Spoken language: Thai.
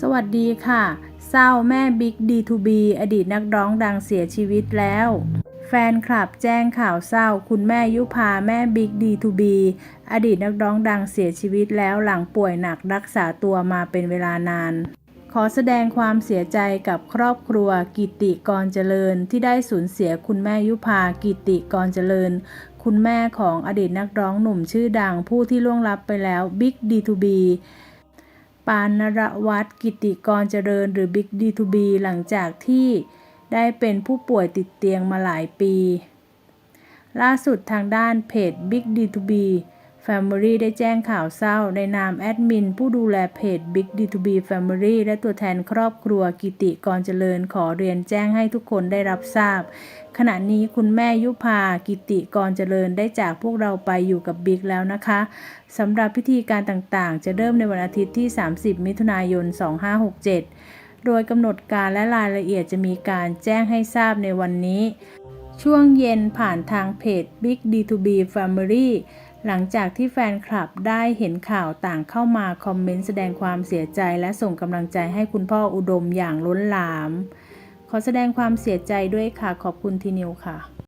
สวัสดีค่ะ เศร้าแม่บิ๊ก D2B อดีตนักร้องดังเสียชีวิตแล้ว แฟนคลับแจ้งข่าวเศร้า คุณแม่ยุพาแม่บิ๊ก D2B อดีตนักร้องดังเสียชีวิตแล้วหลังป่วยหนักรักษาตัวมาเป็นเวลานาน ขอแสดงความเสียใจกับครอบครัวกิติกรเจริญ ที่ได้สูญเสียคุณแม่ยุพากิติกรเจริญ คุณแม่ของอดีตนักร้องหนุ่มชื่อดังผู้ที่ล่วงลับไปแล้วบิ๊ก D2B ปานนรวัตรกิติกรเจริญหรือบิ๊กดีทูบีหลังจากที่ได้เป็นผู้ป่วยติดเตียงมาหลายปี ล่าสุดทางด้านเพจ Big D2B Family ได้แจ้งข่าวเศร้า ในนามแอดมิน ผู้ดูแลเพจ Big D2B Family และตัวแทนครอบครัวกิติกรเจริญขอเรียนแจ้งให้ทุกคนได้รับทราบ ขณะนี้คุณแม่ยุพากิติกรเจริญได้จากพวกเราไปอยู่กับบิ๊กแล้วนะคะสำหรับพิธีการต่างๆ จะเริ่มในวันอาทิตย์ที่ 30 มิถุนายน 2567 โดยกำหนดการและรายละเอียดจะมีการแจ้งให้ทราบในวันนี้ ช่วงเย็นผ่านทางเพจ Big D2B Family หลังจากที่แฟนคลับได้เห็นข่าวต่างเข้ามาคอมเมนต์แสดงความเสียใจและส่งกำลังใจให้คุณพ่ออุดมอย่างล้นหลาม ขอแสดงความเสียใจด้วยค่ะขอบคุณทีนิวค่ะ